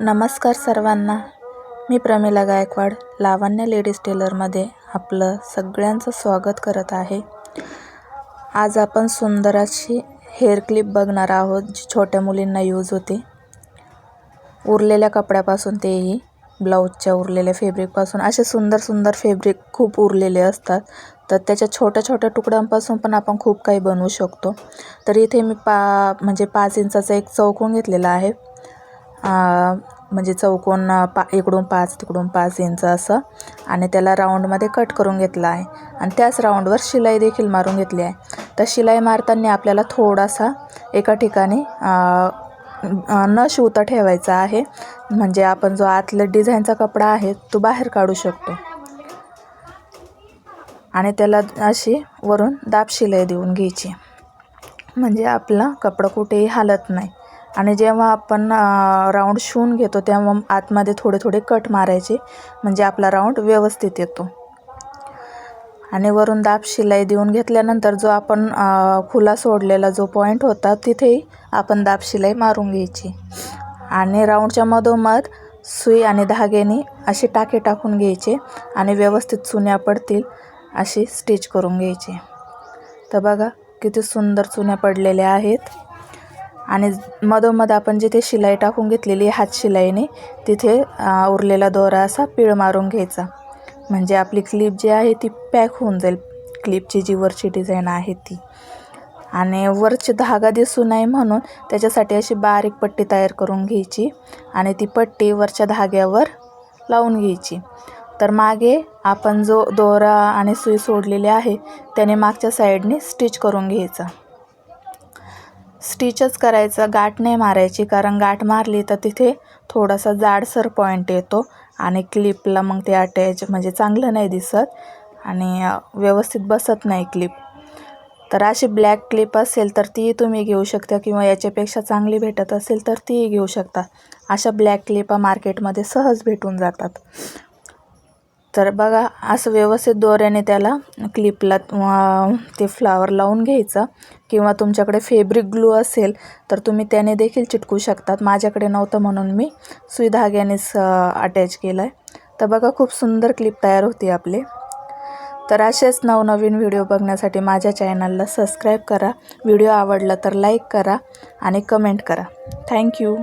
नमस्कार सर्वांना. मी प्रमिला गायकवाड लावण्य लेडीज टेलरमध्ये आपलं सगळ्यांचं स्वागत करत आहे. आज आपण सुंदर अशी हेअर क्लिप बघणार आहोत जी छोट्या मुलींना यूज होते. उरलेल्या कपड्यापासून तेही ब्लाऊजच्या उरलेल्या फेब्रिकपासून. असे सुंदर सुंदर फेब्रिक खूप उरलेले असतात. तर त्याच्या छोट्या छोट्या तुकड्यांपासून पण आपण खूप काही बनवू शकतो. तर इथे मी पा म्हणजे पाच इंचाचा एक चौकोन घेतलेला आहे. म्हणजे चौकोन पा इकडून पाच तिकडून पाच इंच असं. आणि त्याला राऊंडमध्ये कट करून घेतला आहे. आणि त्याच राऊंडवर शिलाई देखील मारून घेतली आहे. तर शिलाई मारताना आपल्याला थोडासा एका ठिकाणी न शिवता ठेवायचा आहे. म्हणजे आपण जो आतलं डिझाईनचा कपडा आहे तो बाहेर काढू शकतो. आणि त्याला अशी वरून दाब शिलाई देऊन घ्यायची. म्हणजे आपला कपडा कुठेही हालत नाही. आणि जेव्हा आपण राऊंड शिवून घेतो तेव्हा आतमध्ये थोडे थोडे कट मारायचे. म्हणजे आपला राऊंड व्यवस्थित येतो. आणि वरून दाब शिलाई देऊन घेतल्यानंतर जो आपण खुला सोडलेला जो पॉईंट होता तिथेही आपण दाब शिलाई मारून घ्यायची. आणि राऊंडच्या मधोमध सुई आणि धाग्याने असे टाके टाकून घ्यायचे आणि व्यवस्थित चुन्या पडतील अशी स्टिच करून घ्यायची. तर बघा किती सुंदर चुन्या पडलेल्या आहेत. आणि मधोमध आपण जिथे शिलाई टाकून घेतलेली हात शिलाईने तिथे उरलेला दोरा असा पीळ मारून घ्यायचा. म्हणजे आपली क्लिप जी आहे ती पॅक होऊन जाईल. क्लिपची जी वरची डिझाईन आहे ती. आणि वरची धागा दिसू नये म्हणून त्याच्यासाठी अशी बारीक पट्टी तयार करून घ्यायची आणि ती पट्टी वरच्या धाग्यावर लावून घ्यायची. तर मागे आपण जो दोरा आणि सुई सोडलेली आहे त्याने मागच्या साईडने स्टिच करून घ्यायचा. स्टिचच करायचं गाठ नाही मारायची. कारण गाठ मारली तर तिथे थोडासा जाडसर पॉईंट येतो आणि क्लिपला मग ते अटॅच म्हणजे चांगलं नाही दिसत आणि व्यवस्थित बसत नाही क्लिप तर अशी ब्लॅक क्लिप असेल तर ती तुम्ही घेऊ शकता किंवा याच्यापेक्षा चांगली भेटत असेल तर तीही घेऊ शकता. अशा ब्लॅक क्लिपा मार्केटमध्ये सहज भेटून जातात. तर बघा असं व्यवस्थित दोऱ्याने त्याला क्लिपला ते फ्लावर लावून घ्यायचं. किंवा तुमच्याकडे फेब्रिक ग्लू असेल तर तुम्ही त्याने देखील चिटकू शकतात. माझ्याकडे नव्हतं म्हणून मी सुई धाग्यानेच अटॅच केलं आहे तर बघा खूप सुंदर क्लिप तयार होती आपली. तर असेच नवनवीन व्हिडिओ बघण्यासाठी माझ्या चॅनलला सबस्क्राईब करा. व्हिडिओ आवडला तर लाईक करा आणि कमेंट करा. थँक्यू